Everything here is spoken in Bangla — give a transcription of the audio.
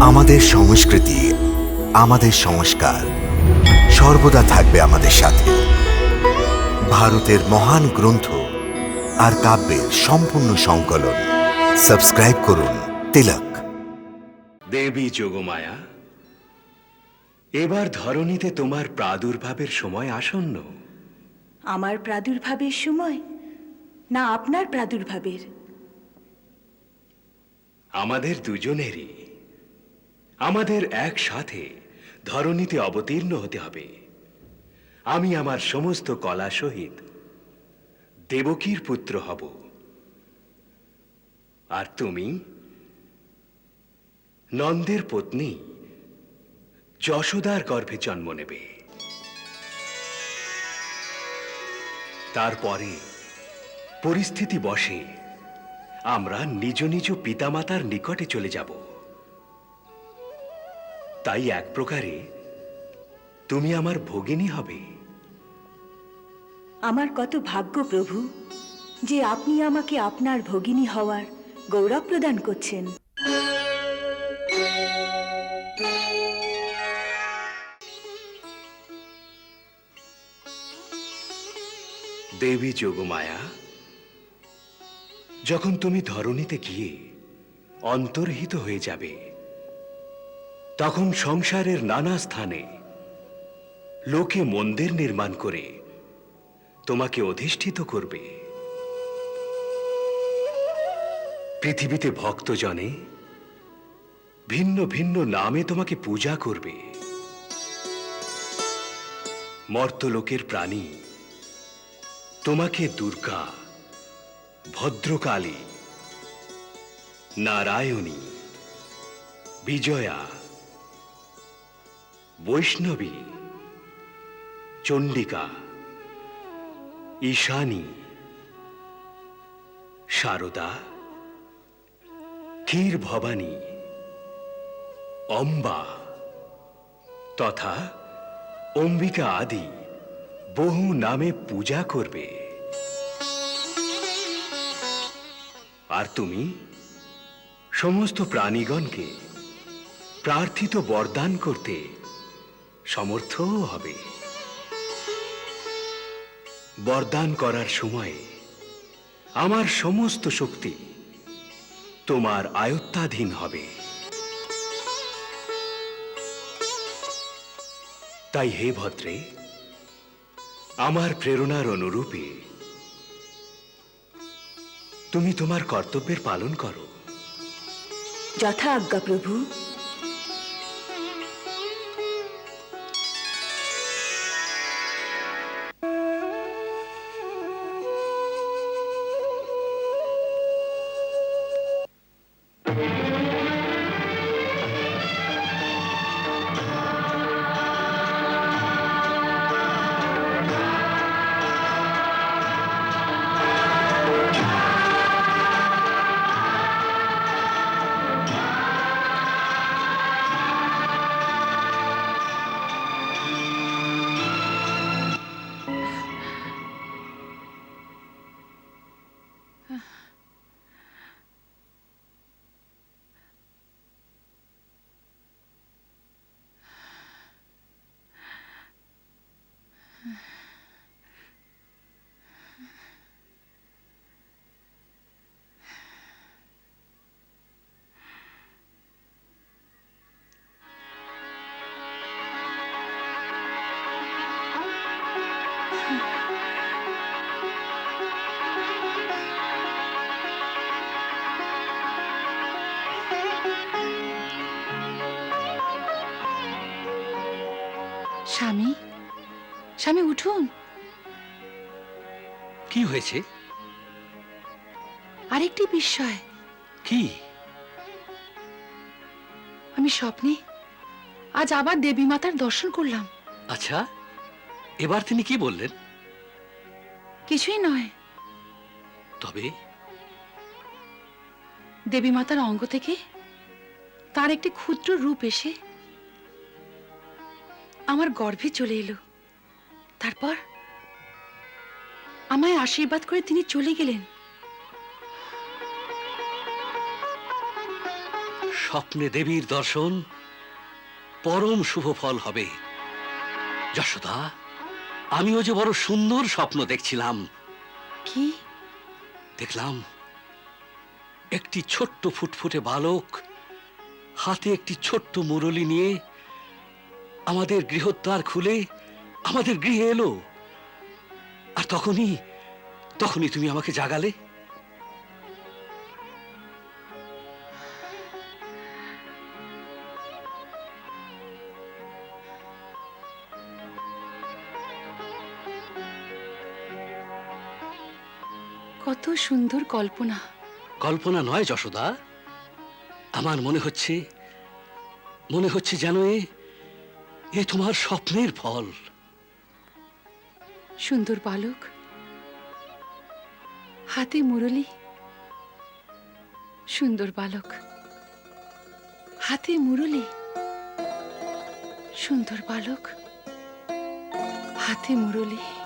আমাদের সংস্কৃতি আমাদের সংস্কার সর্বদা থাকবে আমাদের সাথে। ভারতের মহান গ্রন্থ আর কাব্যের সম্পূর্ণ সংকলন। সাবস্ক্রাইব করুন তিলক। দেবী যোগমায়া এবার ধরণীতে তোমার প্রাদুর্ভাবের সময় আসন্ন। আমার প্রাদুর্ভাবের সময়? না আপনার প্রাদুর্ভাবের। আমাদের দুজনেরই। আমাদের একসাথে ধরণীতে অবতীর্ণ হতে হবে। আমি আমার সমস্ত কলা সহিত দেবকীর পুত্র হব। আর তুমি? নন্দের পত্নী যশোদার গর্ভে জন্ম নেবে। তারপরে পরিস্থিতি বসে আমরা নিজ নিজ পিতামাতার নিকটে চলে যাব। তাই এক প্রকারে তুমি আমার ভগিনী হবে। আমার কত ভাগ্য প্রভু যে আপনি আমাকে আপনার ভগিনী হওয়ার গৌরব প্রদান করছেন। দেবী যোগমায়া যখন তুমি ধরণীতে গিয়ে অন্তর্হিত হয়ে যাবে তখন সংসারের নানা স্থানে লোকে মন্দির নির্মাণ করে তোমাকে অধিষ্ঠিত করবে। পৃথিবীতে ভক্তজনে ভিন্ন ভিন্ন নামে তোমাকে পূজা করবে। মর্তলোকের প্রাণী, তোমাকে দুর্গা, ভদ্রকালী, নারায়ণী, বিজয়া বৈষ্ণবী, চণ্ডিকা, ঈশানী শারদা ক্ষীর ভবানী অম্বা তথা অম্বিকা আদি বহু নামে পূজা করবে। আর তুমি? সমস্ত প্রাণীগণকে প্রার্থিত বরদান করতে সমর্থও হবে। বরদান করার সময়ে আমার সমস্ত শক্তি তোমার আয়ত্তাধীন হবে। তাই হে ভদ্রে, আমার প্রেরণার অনুরূপে তুমি তোমার কর্তব্যের পালন করো। যথা আজ্ঞা প্রভু। স্বামী? স্বামী উঠুন। কি হয়েছে? আরেকটি বিস্ময়। কি? আমি স্বপ্নে আজ আবার দেবী মাতার দর্শন করলাম। আচ্ছা এবার তিনি কি বললেন? কিছুই নয়। তবে? দেবী মাতার অঙ্গ থেকে তার একটি ক্ষুদ্র রূপ এসে আমার গর্ভে চলে এলো। তারপর আমায় আশীর্বাদ করে তিনি চলে গেলেন। স্বপ্নে দেবীর দর্শন পরম শুভ ফল হবে। যশোদা আমিও যে বড় সুন্দর স্বপ্ন দেখছিলাম। কি? দেখলাম একটি ছোট্ট ফুটফুটে বালক হাতে একটি ছোট্ট মুরলি নিয়ে আমাদের গৃহদ্বার খুলে আমাদের গৃহে এলো। আর তখনই তখনই তুমি আমাকে জাগালে। কত সুন্দর কল্পনা। কল্পনা নয় যশোদা। আমার মনে হচ্ছে মনে হচ্ছে যেন এ এ তোমার স্বপ্নের ফল। সুন্দর বালক, হাতে মুরলি, সুন্দর বালক, হাতে মুরলি, সুন্দর বালক, হাতে মুরলি।